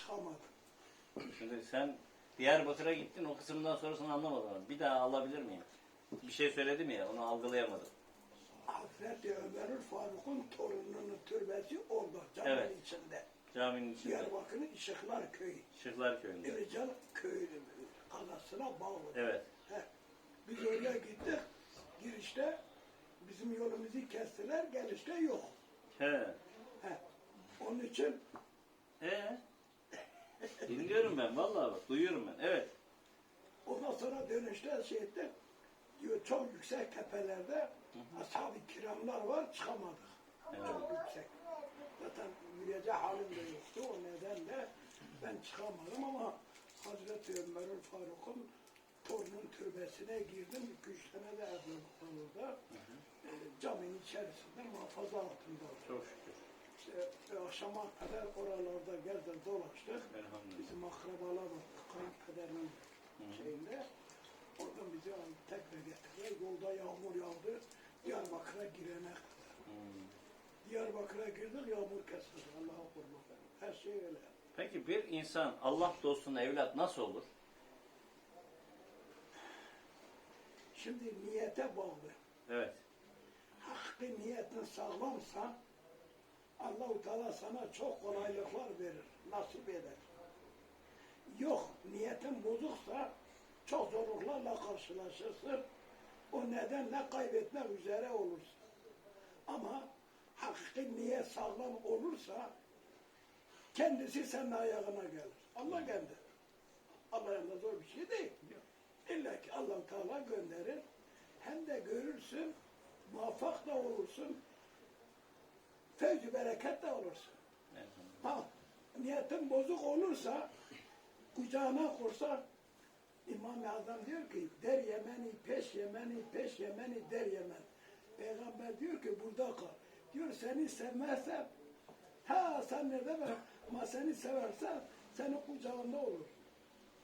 çıkamadım. Şimdi sen Diyarbakır'a gittin o kısımdan sonrasını anlamadım. Bir daha alabilir miyim? Bir şey söyledim ya onu algılayamadım. Hazreti Ömer'ül Faruk'un torununun türbesi orada caminin Evet. içinde. Caminin içinde. Diyarbakır'ın İşıklar Köyü. Şıklar köyünde. İrical Köyü kalasına bağlı. Evet. He. Biz oraya gittik. Girişte bizim yolumuzu kestiler. Gelişte yok. He. He. Onun için He. Dinliyorum ben vallahi bak duyuyorum ben. Evet. ondan sonra dönüşte şey ettik. Diyor çok yüksek tepelerde ashab-ı kiramlar var çıkamadık. Çok yüksek. Zaten yürüyecek halim de yoktu. O nedenle ben çıkamadım ama Hazreti Ömer'ül Faruk'un torunun türbesine girdim. İki üç tane de var orada. E, caminin içerisinde muhafaza altında. Çok şükür. İşte e, akşama kadar oralarda gezdim dolaştık. Bizim akrabalar var. Kayınpederin şeyinde. Oradan bizi aldı, tekrar getirdiler. Yolda yağmur yağdı. Diyarbakır'a girene kadar. Hmm. Diyarbakır'a girdik yağmur kesildi. Allah'a kurban. Her şey öyle. Peki bir insan Allah dostuna evlat nasıl olur? Şimdi niyete bağlı. Evet. Hakkı niyetin sağlamsa Allahu Teala sana çok kolaylıklar verir, nasip eder. Yok, niyetin bozuksa çok zorluklarla karşılaşırsın. O nedenle kaybetmek üzere olursun. Ama hakiki niyet sağlam olursa kendisi senin ayağına gelir. Allah kendi. Allah yanında zor bir şey değil. İlla ki allah Teala gönderir. Hem de görürsün, muvaffak da olursun, fevzi bereket de olursun. Elhamdülillah. Ha, niyetin bozuk olursa, kucağına kursa, İmam-ı Azam diyor ki, der Yemeni, peş Yemeni, peş Yemeni, der Yemen. Peygamber diyor ki, burada kal. Diyor, seni sevmezsem, ha sen nerede ben, ama seni seversem, senin kucağında olur.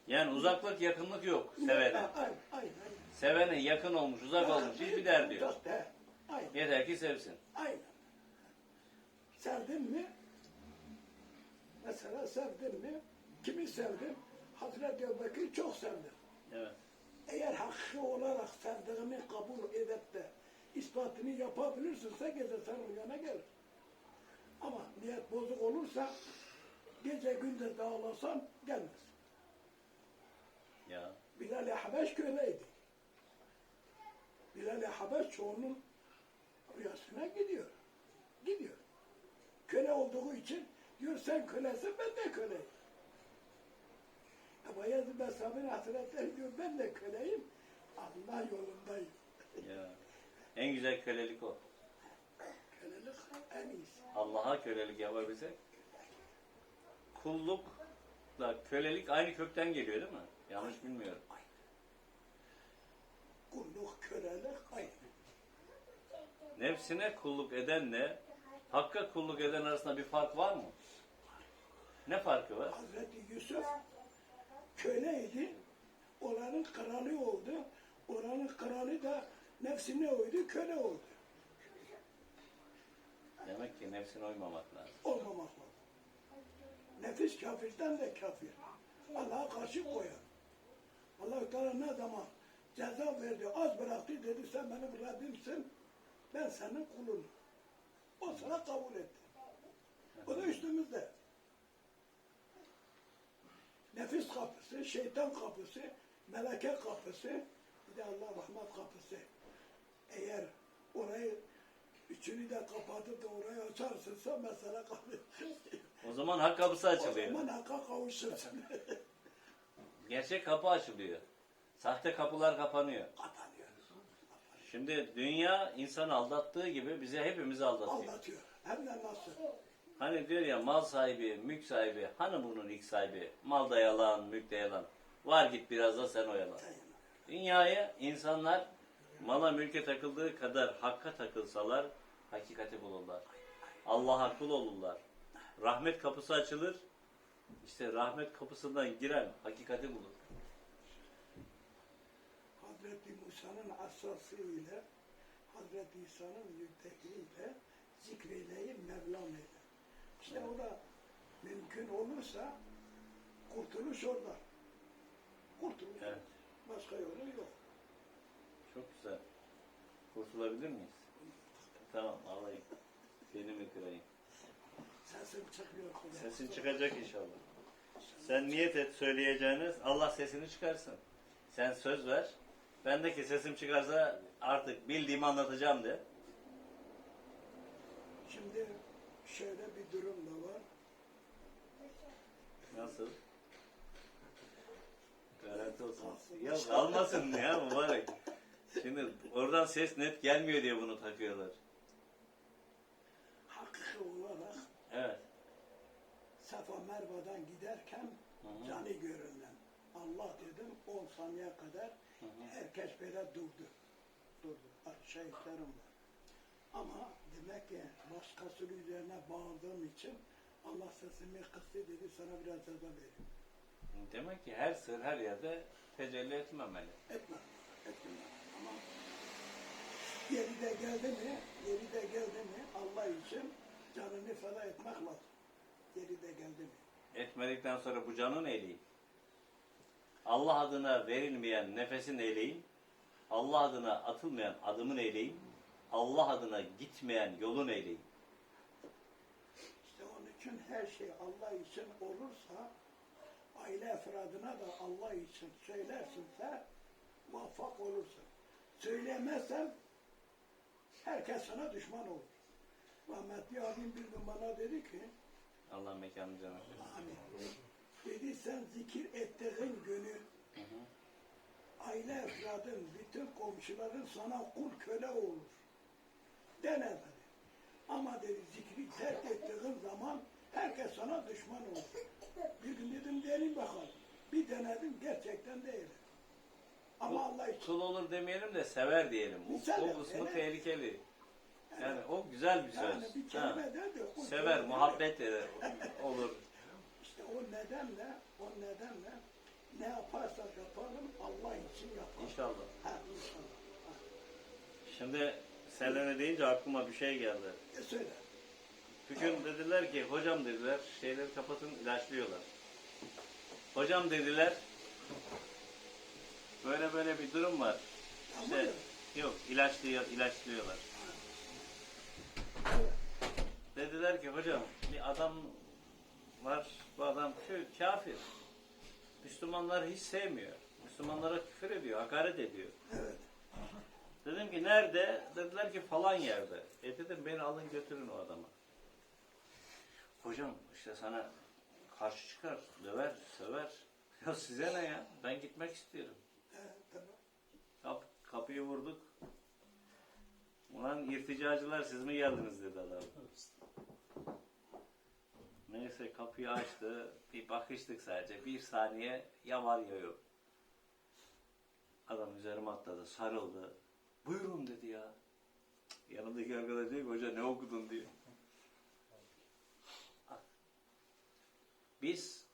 Yani uzaklık yakınlık yok sevene. Aynen, aynen. Sevene yakın olmuş uzak olmuş hiçbir derdi yok. Yeter ki sevsin. Aynen. Sevdin mi? Mesela sevdin mi? Kimi sevdim? Hazreti Ebubekir'i çok sevdim. Evet. Eğer hakkı olarak sevdiğini kabul edip de ispatını yapabilirsinse gece sen yana gelir. Ama niyet bozuk olursa gece gündüz dağılasan gelmez. Ya. Bilal-i Habeş köleydi. Bilal-i Habeş çoğunun rüyasına gidiyor. Gidiyor. Köle olduğu için diyor sen kölesin ben de köleyim. Ama Yazı Besabir Hazretleri diyor ben de köleyim. Allah yolundayım. Ya. En güzel kölelik o. Kölelik en iyisi. Allah'a kölelik yapabilsek. Kullukla kölelik aynı kökten geliyor değil mi? Yanlış bilmiyorum. Kulluk, kölelik aynı. Nefsine kulluk edenle Hakka kulluk eden arasında bir fark var mı? Ne farkı var? Hazreti Yusuf köleydi. Oranın kralı oldu. Oranın kralı da nefsine uydu, köle oldu. Demek ki nefsine uymamak lazım. Olmamak lazım. Nefis kafirden de kafir. Allah'a karşı koyar. allah Teala ne zaman ceza verdi, az bıraktı dedi sen benim Rabbimsin, ben senin kulunum. O sana kabul etti. O da üstümüzde. Nefis kapısı, şeytan kapısı, meleke kapısı, bir de Allah rahmet kapısı. Eğer orayı üçünü de kapatıp da orayı açarsınsa mesela kapı. O zaman hak kapısı o açılıyor. zaman hakka kavuşursun. Gerçek kapı açılıyor. Sahte kapılar kapanıyor. Şimdi dünya insanı aldattığı gibi bize hepimizi aldatıyor. Aldatıyor. Hem de nasıl? Hani diyor ya mal sahibi, mülk sahibi, hani bunun ilk sahibi? Mal da yalan, mülk de yalan. Var git biraz da sen oyalan. Dünyaya insanlar mala mülke takıldığı kadar hakka takılsalar hakikati bulurlar. Allah'a kul olurlar. Rahmet kapısı açılır. İşte rahmet kapısından giren hakikati bulur. Musa'nın asası ile Hazreti İsa'nın yükteliğiyle zikreyleyip Mevlam eyle. İşte o da mümkün olursa kurtuluş orada. Kurtuluş. Evet. Başka yolu yok. Çok güzel. Kurtulabilir miyiz? Tamam alayım. Seni mi kırayım? Sesim çıkmıyor. Sesin çıkacak inşallah. Sen niyet et söyleyeceğiniz Allah sesini çıkarsın. Sen söz ver. Ben de ki sesim çıkarsa artık bildiğimi anlatacağım de. Şimdi şöyle bir durum da var. Nasıl? Garanti olsun. Ya kalmasın ya mübarek. Şimdi oradan ses net gelmiyor diye bunu takıyorlar. Hakiki olarak Evet. Safa Merva'dan giderken Hı hı. canı görünen. Allah dedim 10 saniye kadar. Herkes böyle durdu. Durdu. Şehitlerim var. Ama demek ki başkasının üzerine bağırdığım için Allah sesimi kıstı dedi sana biraz ceza vereyim. Demek ki her sır her yerde tecelli etmemeli. Etme. Etme. Ama yeri de geldi mi, yeri de geldi mi Allah için canını feda etmek lazım. Yeri de geldi mi? Etmedikten sonra bu canın eğleyin. Allah adına verilmeyen nefesin eğleyin. Allah adına atılmayan adımın eğleyin. Allah adına gitmeyen yolun eğleyin. İşte onun için her şey Allah için olursa aile efradına da Allah için söylersinse muvaffak olursun. Söyleyemezsen herkes sana düşman olur. Rahmetli abim bir gün bana dedi ki Allah mekanını cennet. Amin. Dedi sen zikir ettiğin günü Hı hı. aile efradın, bütün komşuların sana kul köle olur. Dene dedi. Ama dedi zikri terk ettiğin zaman herkes sana düşman olur. Bir gün dedim deneyin bakalım. Bir denedim gerçekten değil. Ama Allah için. Kul olur demeyelim de sever diyelim. O, o kısmı evet. tehlikeli. Yani o güzel bir söz. Yani bir Ha. kelime der de kul Sever, muhabbet eder, olur. O nedenle, o nedenle ne yaparsak yapalım Allah için yapalım. İnşallah. Ha inşallah. Ha. Şimdi Selene deyince aklıma bir şey geldi. E söyle. Bir gün dediler ki hocam dediler şeyleri kapatın ilaçlıyorlar. Hocam dediler böyle böyle bir durum var. İşte yok ilaçlıyor, ilaçlıyorlar. Dediler ki hocam bir adam var bu adam kö- kafir. Müslümanları hiç sevmiyor. Müslümanlara küfür ediyor, hakaret ediyor. Evet. Dedim ki nerede? Dediler ki falan yerde. E dedim beni alın götürün o adama. Hocam işte sana karşı çıkar, döver, söver. Ya size ne ya? Ben gitmek istiyorum. Kap, kapıyı vurduk. Ulan irticacılar siz mi geldiniz dedi adam. Neyse kapıyı açtı. Bir bakıştık sadece. Bir saniye ya var ya yok. Adam üzerime atladı, sarıldı. Buyurun dedi ya. Yanımdaki arkadaş diyor ki hoca ne okudun diyor. Biz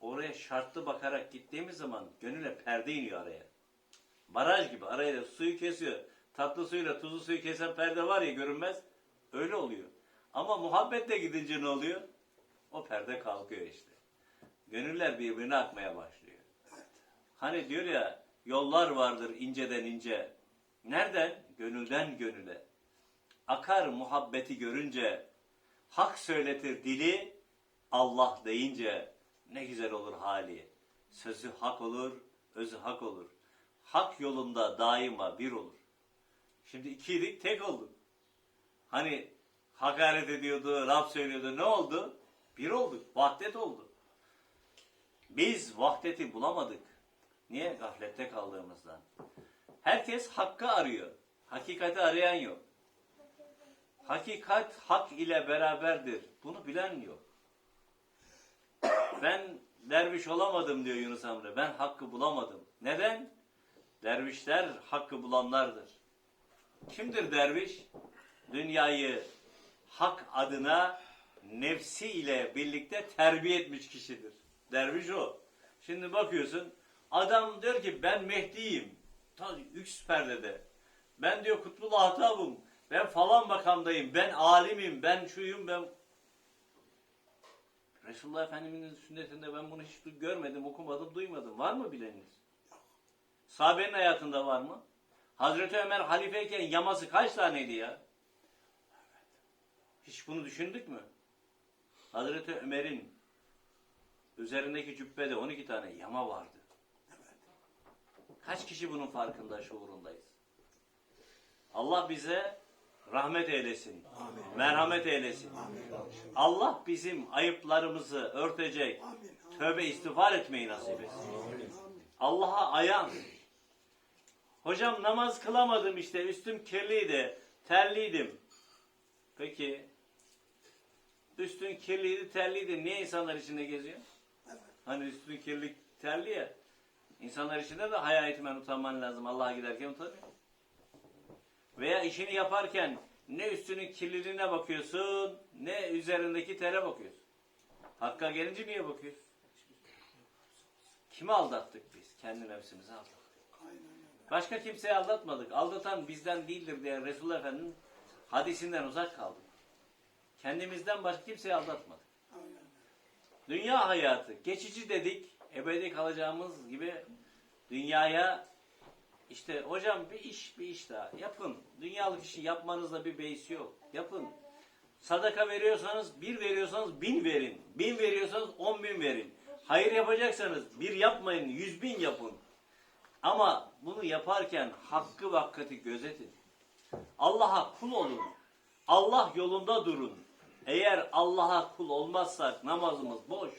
oraya şartlı bakarak gittiğimiz zaman gönüle perde iniyor araya. Baraj gibi araya suyu kesiyor. Tatlı suyla tuzlu suyu kesen perde var ya görünmez. Öyle oluyor. Ama muhabbetle gidince ne oluyor? O perde kalkıyor işte. Gönüller birbirine akmaya başlıyor. Hani diyor ya yollar vardır inceden ince. Nereden? Gönülden gönüle. Akar muhabbeti görünce. Hak söyletir dili. Allah deyince ne güzel olur hali. Sözü hak olur, özü hak olur. Hak yolunda daima bir olur. Şimdi ikiydik tek olduk. Hani hakaret ediyordu, Rab söylüyordu. Ne oldu? Bir olduk. Vahdet oldu. Biz vahdeti bulamadık. Niye? Gaflette kaldığımızdan. Herkes hakkı arıyor. Hakikati arayan yok. Hakikat hak ile beraberdir. Bunu bilen yok. Ben derviş olamadım diyor Yunus Emre. Ben hakkı bulamadım. Neden? Dervişler hakkı bulanlardır. Kimdir derviş? Dünyayı hak adına nefsi ile birlikte terbiye etmiş kişidir. Derviş o. Şimdi bakıyorsun adam diyor ki ben Mehdi'yim. Ta üst perdede. Ben diyor Kutbul Atab'ım. Ben falan makamdayım. Ben alimim. Ben şuyum ben. Resulullah Efendimiz'in sünnetinde ben bunu hiç görmedim, okumadım, duymadım. Var mı bileniniz? Sahabenin hayatında var mı? Hazreti Ömer halifeyken yaması kaç taneydi ya? Hiç bunu düşündük mü? Hazreti Ömer'in üzerindeki cübbede 12 tane yama vardı. Kaç kişi bunun farkında, şuurundayız? Allah bize rahmet eylesin. Merhamet eylesin. Allah bizim ayıplarımızı örtecek. Amin. Tövbe istiğfar etmeyi nasip etsin. Allah'a ayan. Hocam namaz kılamadım işte üstüm kirliydi, terliydim. Peki üstün kirliydi, terliydi. Niye insanlar içinde geziyor? Hani üstün kirli, terli ya. İnsanlar içinde de haya etmen, utanman lazım. Allah'a giderken utanıyor. Veya işini yaparken ne üstünün kirliliğine bakıyorsun, ne üzerindeki tere bakıyorsun. Hakka gelince niye bakıyorsun? Kimi aldattık biz? Kendi nefsimizi aldattık. Başka kimseyi aldatmadık. Aldatan bizden değildir diye Resulullah Efendimiz'in hadisinden uzak kaldık. Kendimizden başka kimseyi aldatmadık. Dünya hayatı geçici dedik. Ebedi kalacağımız gibi dünyaya işte hocam bir iş bir iş daha yapın. Dünyalık işi yapmanızda bir beis yok. Yapın. Sadaka veriyorsanız bir veriyorsanız bin verin. Bin veriyorsanız on bin verin. Hayır yapacaksanız bir yapmayın yüz bin yapın. Ama bunu yaparken hakkı vakati gözetin. Allah'a kul olun. Allah yolunda durun. Eğer Allah'a kul olmazsak namazımız boş.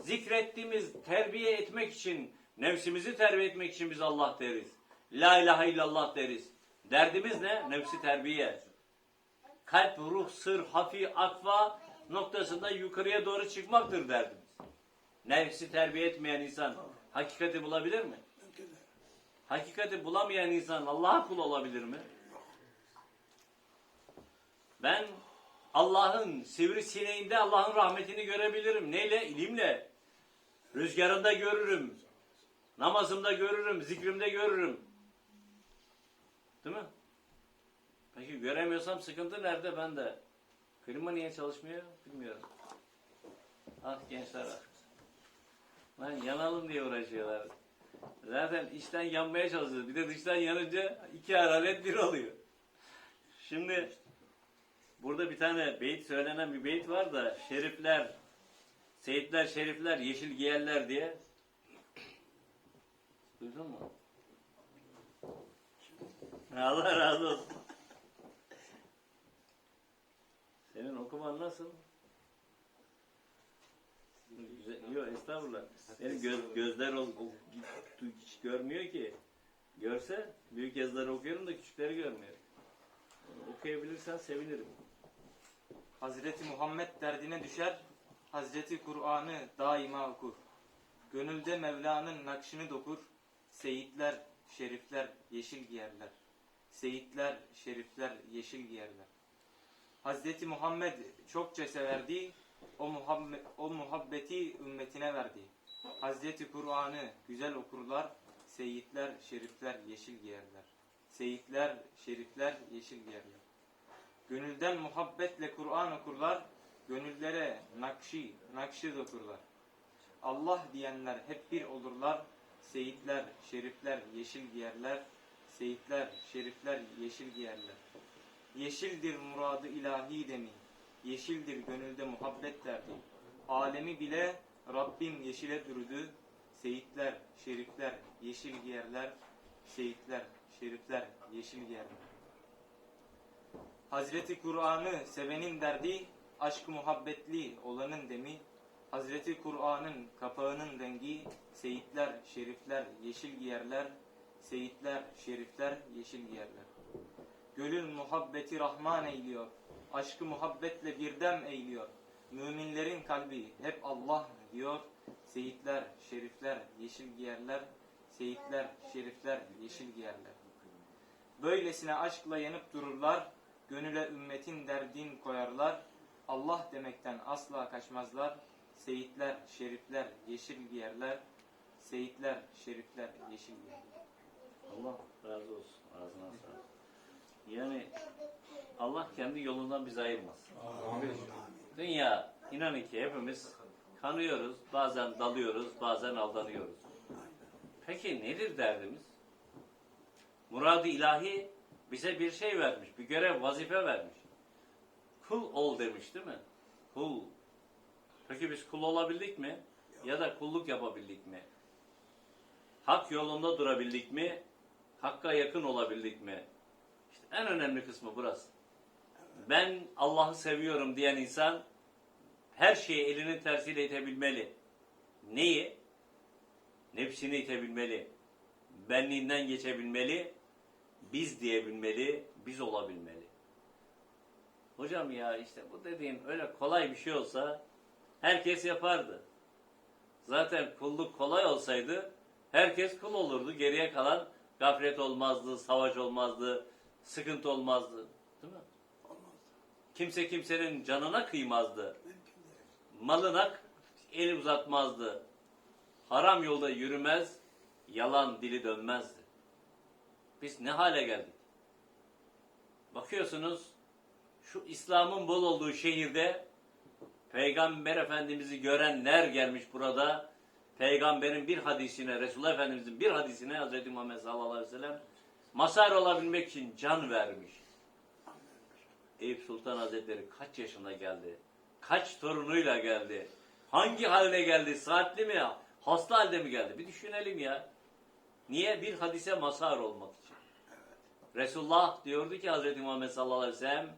Zikrettiğimiz terbiye etmek için, nefsimizi terbiye etmek için biz Allah deriz. La ilahe illallah deriz. Derdimiz ne? Nefsi terbiye. Kalp, ruh, sır, hafi, akva noktasında yukarıya doğru çıkmaktır derdimiz. Nefsi terbiye etmeyen insan hakikati bulabilir mi? Hakikati bulamayan insan Allah'a kul olabilir mi? Ben Allah'ın sivrisineğinde Allah'ın rahmetini görebilirim. Neyle? İlimle. Rüzgarında görürüm. Namazımda görürüm. Zikrimde görürüm. Değil mi? Peki göremiyorsam sıkıntı nerede? Ben de. Klima niye çalışmıyor? Bilmiyorum. Ah gençler ah. Lan yanalım diye uğraşıyorlar. Zaten içten yanmaya çalışıyoruz. Bir de dıştan yanınca iki hararet bir oluyor. Şimdi burada bir tane beyit söylenen bir beyit var da şerifler, seyitler, şerifler, yeşil giyerler diye. Duydun mu? Allah razı olsun. Senin okuman nasıl? Güzel. Yok estağfurullah. Benim göz, gözler ol, o- hiç görmüyor ki. Görse büyük yazıları okuyorum da küçükleri görmüyor. Okuyabilirsen sevinirim. Hazreti Muhammed derdine düşer, Hazreti Kur'an'ı daima okur. Gönülde Mevla'nın nakşını dokur, Seyitler, şerifler yeşil giyerler. Seyitler, şerifler yeşil giyerler. Hazreti Muhammed çokça severdi, o, muhabbe, o muhabbeti ümmetine verdi. Hazreti Kur'an'ı güzel okurlar, Seyitler, şerifler yeşil giyerler. Seyitler, şerifler yeşil giyerler. Gönülden muhabbetle Kur'an okurlar, gönüllere nakşi, nakşi dokurlar. Allah diyenler hep bir olurlar, seyitler, şerifler yeşil giyerler, seyitler, şerifler yeşil giyerler. Yeşildir muradı ilahi demi, yeşildir gönülde muhabbet derdi. Alemi bile Rabbim yeşile bürüdü, seyitler, şerifler yeşil giyerler, seyitler, şerifler yeşil giyerler. Hazreti Kur'an'ı sevenin derdi, aşk muhabbetli olanın demi, Hazreti Kur'an'ın kapağının rengi, seyitler, şerifler yeşil giyerler, seyitler, şerifler yeşil giyerler. Gönül muhabbeti Rahman eyliyor, aşkı muhabbetle birdem eyliyor. Müminlerin kalbi hep Allah diyor, seyitler, şerifler yeşil giyerler, seyitler, şerifler yeşil giyerler. Böylesine aşkla yanıp dururlar, gönüle ümmetin derdin koyarlar. Allah demekten asla kaçmazlar. Seyitler, şerifler yeşil giyerler. Seyitler, şerifler yeşil giyerler. Allah razı olsun. Ağzına sağlık. Yani Allah kendi yolundan bizi ayırmasın. Dünya inanın ki hepimiz kanıyoruz, bazen dalıyoruz, bazen aldanıyoruz. Peki nedir derdimiz? Murad-ı ilahi bize bir şey vermiş, bir görev, vazife vermiş. Kul ol demiş değil mi? Kul. Peki biz kul olabildik mi? Ya da kulluk yapabildik mi? Hak yolunda durabildik mi? Hakka yakın olabildik mi? İşte en önemli kısmı burası. Ben Allah'ı seviyorum diyen insan her şeyi elinin tersiyle itebilmeli. Neyi? Nefsini itebilmeli. Benliğinden geçebilmeli. Biz diyebilmeli. Biz olabilmeli. Hocam ya işte bu dediğin öyle kolay bir şey olsa herkes yapardı. Zaten kulluk kolay olsaydı herkes kul olurdu. Geriye kalan gaflet olmazdı, savaş olmazdı, sıkıntı olmazdı. Değil mi? Olmaz. Kimse kimsenin canına kıymazdı. Malına el uzatmazdı. Haram yolda yürümez, yalan dili dönmezdi. Biz ne hale geldik? Bakıyorsunuz şu İslam'ın bol olduğu şehirde Peygamber Efendimiz'i görenler gelmiş burada. Peygamberin bir hadisine, Resulullah Efendimiz'in bir hadisine Hz. Muhammed sallallahu aleyhi ve sellem mazhar olabilmek için can vermiş. Eyüp Sultan Hazretleri kaç yaşında geldi? Kaç torunuyla geldi? Hangi haline geldi? Saatli mi? Hasta halde mi geldi? Bir düşünelim ya. Niye? Bir hadise mazhar olmak. Resulullah diyordu ki Hz. Muhammed sallallahu aleyhi ve sellem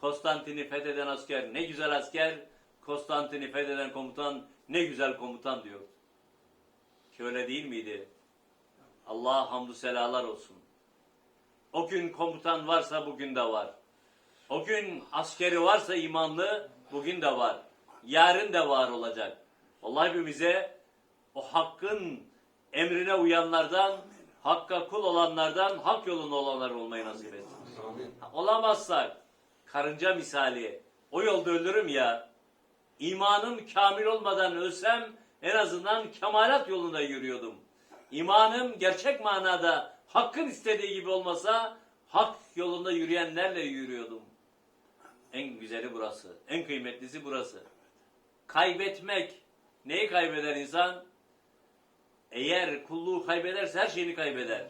Konstantin'i fetheden asker ne güzel asker, Konstantin'i fetheden komutan ne güzel komutan diyordu. Ki öyle değil miydi? Allah hamdü selalar olsun. O gün komutan varsa bugün de var. O gün askeri varsa imanlı bugün de var. Yarın da var olacak. Allah hepimize o hakkın emrine uyanlardan, hakka kul olanlardan, hak yolunda olanlar olmayı nasip etsin. Olamazsak karınca misali o yolda ölürüm ya. İmanım kamil olmadan ölsem en azından kemalat yolunda yürüyordum. İmanım gerçek manada hakkın istediği gibi olmasa hak yolunda yürüyenlerle yürüyordum. En güzeli burası. En kıymetlisi burası. Kaybetmek. Neyi kaybeder insan? Eğer kulluğu kaybederse her şeyini kaybeder.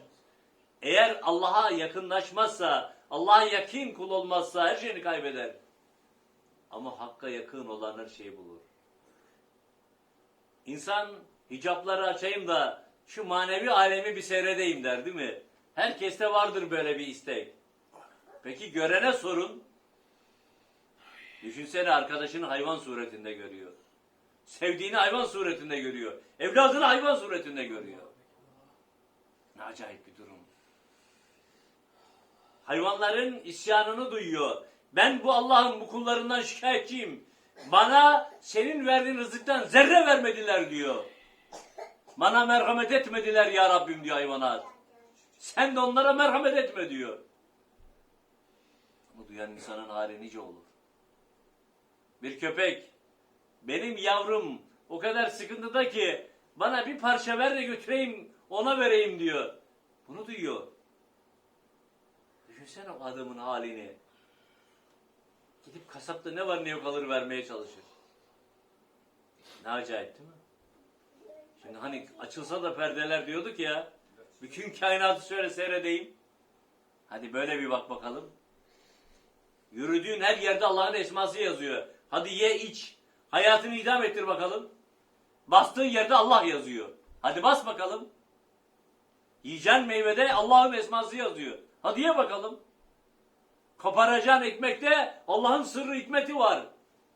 Eğer Allah'a yakınlaşmazsa, Allah'a yakın kul olmazsa her şeyini kaybeder. Ama Hakk'a yakın olan her şeyi bulur. İnsan hicapları açayım da şu manevi alemi bir seyredeyim der değil mi? Herkeste vardır böyle bir istek. Peki görene sorun. Düşünsene arkadaşını hayvan suretinde görüyor. Sevdiğini hayvan suretinde görüyor. Evladını hayvan suretinde görüyor. Ne acayip bir durum. Hayvanların isyanını duyuyor. Ben bu Allah'ın bu kullarından şikayetçiyim. Bana senin verdiğin rızıktan zerre vermediler diyor. Bana merhamet etmediler ya Rabbim diyor hayvanat. Sen de onlara merhamet etme diyor. Bu duyan insanın hali nice olur. Bir köpek benim yavrum o kadar sıkıntıda ki bana bir parça ver de götüreyim ona vereyim diyor. Bunu duyuyor. Düşünsene o adamın halini. Gidip kasapta ne var ne yok alır vermeye çalışır. Ne acayip değil mi? Şimdi hani açılsa da perdeler diyorduk ya. Bütün kainatı şöyle seyredeyim. Hadi böyle bir bak bakalım. Yürüdüğün her yerde Allah'ın esması yazıyor. Hadi ye iç. Hayatını idam ettir bakalım. Bastığın yerde Allah yazıyor. Hadi bas bakalım. Yiyeceğin meyvede Allah'ın esması yazıyor. Hadi ye bakalım. Koparacağın ekmekte Allah'ın sırrı hikmeti var.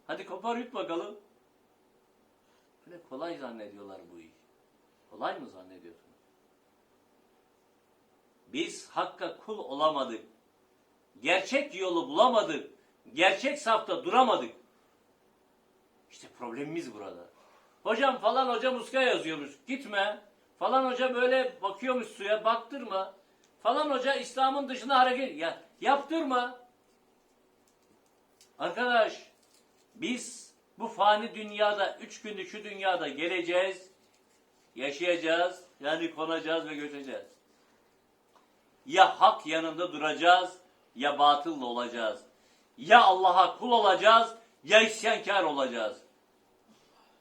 Hadi kopar yut bakalım. Böyle kolay zannediyorlar bu iş. Kolay mı zannediyorsunuz? Biz hakka kul olamadık. Gerçek yolu bulamadık. Gerçek safta duramadık. İşte problemimiz burada. Hocam falan hoca muska yazıyormuş. Gitme. Falan hoca böyle bakıyormuş suya. Baktırma. Falan hoca İslam'ın dışında hareket ya yaptırma. Arkadaş biz bu fani dünyada üç günlük şu dünyada geleceğiz, yaşayacağız, yani konacağız ve göçeceğiz. Ya hak yanında duracağız ya batılla olacağız. Ya Allah'a kul olacağız ya isyankar olacağız.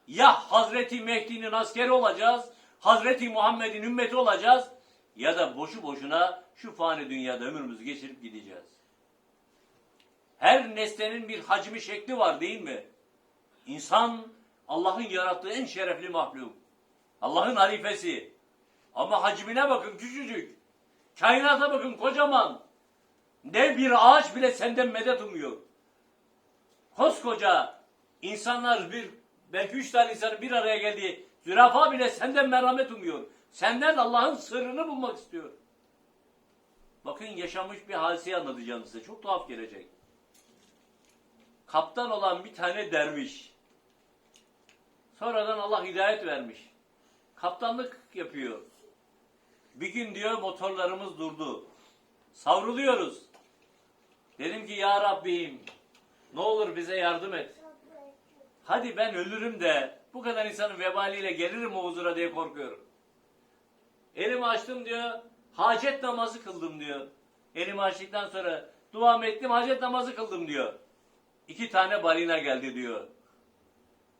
Ya Hazreti Mehdi'nin askeri olacağız, Hazreti Muhammed'in ümmeti olacağız ya da boşu boşuna şu fani dünyada ömrümüzü geçirip gideceğiz. Her nesnenin bir hacmi şekli var değil mi? İnsan Allah'ın yarattığı en şerefli mahluk. Allah'ın halifesi. Ama hacmine bakın küçücük. Kainata bakın kocaman. Dev bir ağaç bile senden medet umuyor. Koskoca insanlar bir belki üç tane insanın bir araya geldiği zürafa bile senden merhamet umuyor. Senden Allah'ın sırrını bulmak istiyor. Bakın yaşamış bir hadiseyi anlatacağım size. Çok tuhaf gelecek. Kaptan olan bir tane derviş. Sonradan Allah hidayet vermiş. Kaptanlık yapıyor. Bir gün diyor motorlarımız durdu. Savruluyoruz. Dedim ki ya Rabbim ne olur bize yardım et. Hadi ben ölürüm de bu kadar insanın vebaliyle gelirim o huzura diye korkuyorum. Elimi açtım diyor. Hacet namazı kıldım diyor. Elimi açtıktan sonra duam ettim hacet namazı kıldım diyor. İki tane balina geldi diyor.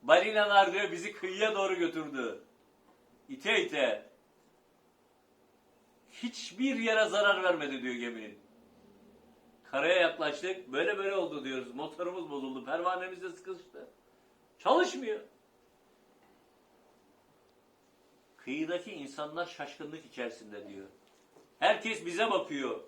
Balinalar diyor bizi kıyıya doğru götürdü. İte ite. Hiçbir yere zarar vermedi diyor geminin. Karaya yaklaştık. Böyle böyle oldu diyoruz. Motorumuz bozuldu. Pervanemiz de sıkıştı. Çalışmıyor. Kıyıdaki insanlar şaşkınlık içerisinde diyor. Herkes bize bakıyor.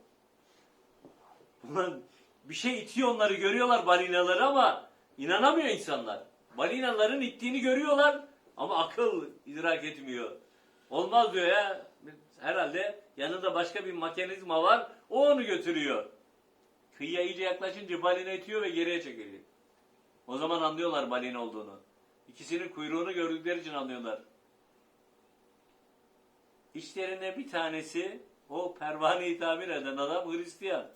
Ulan bir şey itiyor onları görüyorlar balinaları ama inanamıyor insanlar. Balinaların ittiğini görüyorlar ama akıl idrak etmiyor. Olmaz diyor ya. Herhalde yanında başka bir mekanizma var. O onu götürüyor. Kıyıya iyice yaklaşınca balina itiyor ve geriye çekiliyor. O zaman anlıyorlar balina olduğunu. İkisinin kuyruğunu gördükleri için anlıyorlar. İşlerine bir tanesi o pervaneyi tamir eden adam Hristiyan.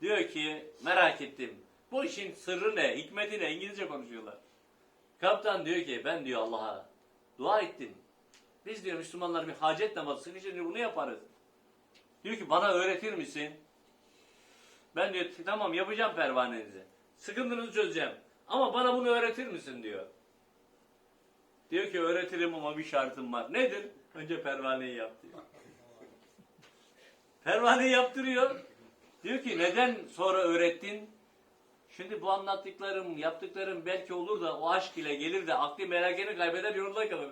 Diyor ki merak ettim. Bu işin sırrı ne? Hikmeti ne? İngilizce konuşuyorlar. Kaptan diyor ki ben diyor Allah'a dua ettim. Biz diyor Müslümanlar bir hacet namazı için bunu yaparız. Diyor ki bana öğretir misin? Ben diyor tamam yapacağım pervanenizi. Sıkıntınızı çözeceğim. Ama bana bunu öğretir misin diyor. Diyor ki öğretirim ama bir şartım var. Nedir? Önce pervaneyi yap diyor. Pervaneyi yaptırıyor. Diyor ki neden sonra öğrettin? Şimdi bu anlattıklarım, yaptıklarım belki olur da o aşk ile gelir de aklı merakeni kaybeder yolda kalır.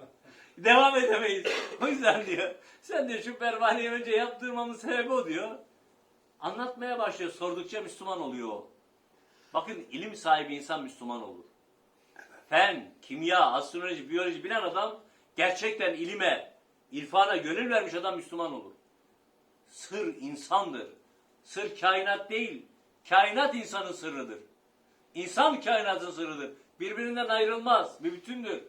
Devam edemeyiz. O yüzden diyor. Sen diyor şu pervaneyi önce yaptırmamın sebebi o diyor. Anlatmaya başlıyor. Sordukça Müslüman oluyor o. Bakın ilim sahibi insan Müslüman olur. Fen, kimya, astronomi, biyoloji bilen adam gerçekten ilime, irfana gönül vermiş adam Müslüman olur. Sır insandır. Sır kainat değil. Kainat insanın sırrıdır. İnsan kainatın sırrıdır. Birbirinden ayrılmaz. Bir bütündür.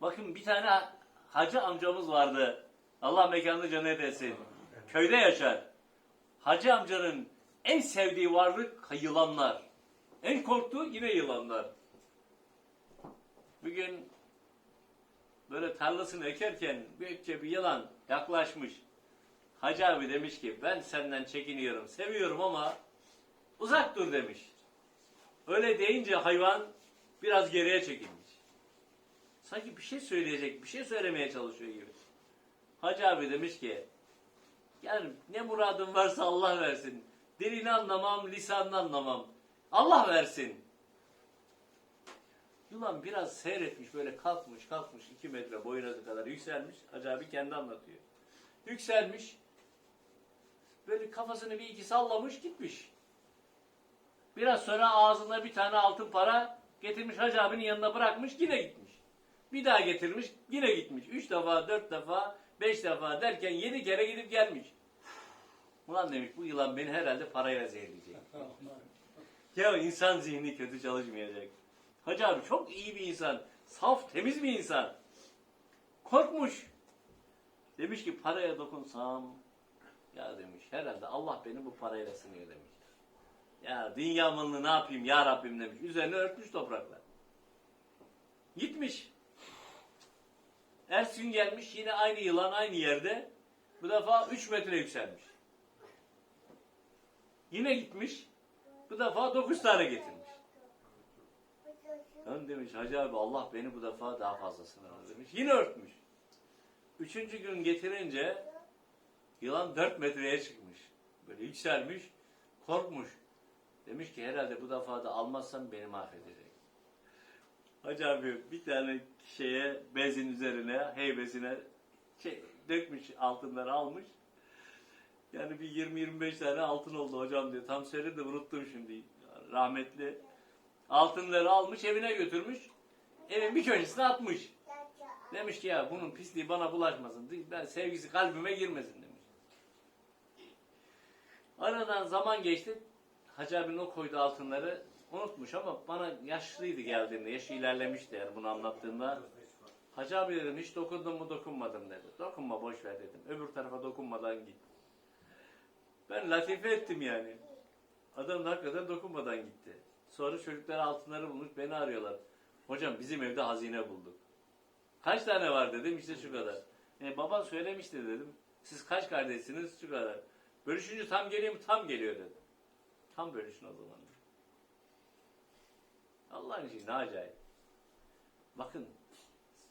Bakın bir tane hacı amcamız vardı. Allah mekanını cennet etsin. Köyde yaşar. Hacı amcanın en sevdiği varlık yılanlar. En korktuğu yine yılanlar. Bir gün böyle tarlasını ekerken büyükçe bir yılan yaklaşmış. Hacı abi demiş ki ben senden çekiniyorum, seviyorum ama uzak dur demiş. Öyle deyince hayvan biraz geriye çekilmiş. Sanki bir şey söyleyecek, bir şey söylemeye çalışıyor gibi. Hacı abi demiş ki yani ne muradın varsa Allah versin. Dilini anlamam, lisanını anlamam. Allah versin. Yılan biraz seyretmiş böyle kalkmış kalkmış iki metre boyuna kadar yükselmiş. Hacı abi kendi anlatıyor. Yükselmiş. Böyle kafasını bir iki sallamış gitmiş. Biraz sonra ağzında bir tane altın para getirmiş Hacı yanına bırakmış yine gitmiş. Bir daha getirmiş yine gitmiş. Üç defa, dört defa, beş defa derken yedi kere gidip gelmiş. Ulan demiş bu yılan beni herhalde parayla zehirleyecek. ya insan zihni kötü çalışmayacak. Hacı abi çok iyi bir insan. Saf, temiz bir insan. Korkmuş. Demiş ki paraya dokunsam ya demiş herhalde Allah beni bu parayla sınıyor demiş. Ya dünya malını ne yapayım ya Rabbim demiş. Üzerine örtmüş toprakla. Gitmiş. Ertesi gün gelmiş yine aynı yılan aynı yerde. Bu defa 3 metre yükselmiş. Yine gitmiş. Bu defa 9 tane getirmiş. Lan demiş Hacı abi Allah beni bu defa daha fazlasını alır demiş. Yine örtmüş. Üçüncü gün getirince yılan dört metreye çıkmış. Böyle yükselmiş, korkmuş. Demiş ki herhalde bu defa da almazsam beni mahvedecek. Hacı abi bir tane şeye bezin üzerine, heybesine şey, dökmüş altınları almış. Yani bir 20-25 tane altın oldu hocam diyor. Tam söyledi de unuttum şimdi. Rahmetli. Altınları almış evine götürmüş. Evin bir köşesine atmış. Demiş ki ya bunun pisliği bana bulaşmasın. Ben sevgisi kalbime girmesin demiş. Aradan zaman geçti. Hacı abinin o koyduğu altınları unutmuş ama bana yaşlıydı geldiğinde. Yaşı ilerlemişti yani bunu anlattığında. Hacı abi dedim hiç dokundun mu dokunmadım dedi. Dokunma boş ver dedim. Öbür tarafa dokunmadan git. Ben latife ettim yani. Adam da hakikaten dokunmadan gitti. Sonra çocuklar altınları bulmuş beni arıyorlar. Hocam bizim evde hazine bulduk. Kaç tane var dedim işte şu kadar. E, baban söylemişti dedim. Siz kaç kardeşsiniz şu kadar. Bölüşünce tam geliyor mu? Tam geliyor dedi. Tam bölüşün o zaman. Allah'ın işi ne acayip. Bakın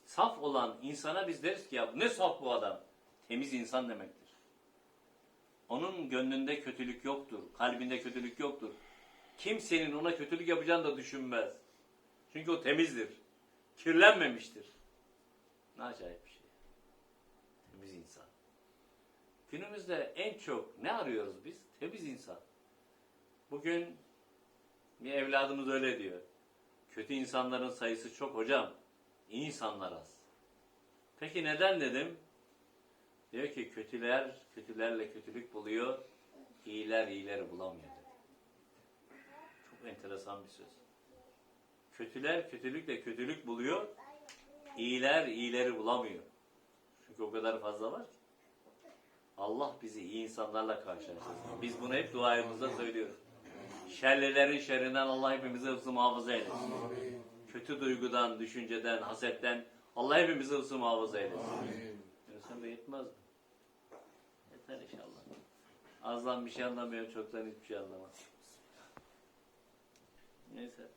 saf olan insana biz deriz ki ya ne saf bu adam. Temiz insan demektir. Onun gönlünde kötülük yoktur. Kalbinde kötülük yoktur. Kimsenin ona kötülük yapacağını da düşünmez. Çünkü o temizdir. Kirlenmemiştir. Ne acayip bir şey. Temiz insan. Günümüzde en çok ne arıyoruz biz? Temiz insan. Bugün bir evladımız öyle diyor. Kötü insanların sayısı çok hocam. İyi insanlar az. Peki neden dedim? Diyor ki kötüler kötülerle kötülük buluyor. iyiler iyileri bulamıyor. Çok enteresan bir söz. Kötüler kötülükle kötülük buluyor. iyiler iyileri bulamıyor. Çünkü o kadar fazla var. ki. Allah bizi iyi insanlarla karşılaştırsın. Biz bunu hep duayımızda söylüyoruz. Şerlilerin şerrinden Allah hepimizi hıfzı muhafaza eylesin. Kötü duygudan, düşünceden, hasetten Allah hepimizi hıfzı muhafaza eylesin. Yani sen de yetmez mi? Yeter inşallah. Azdan bir şey anlamıyor, çoktan hiçbir şey anlamaz. Neyse.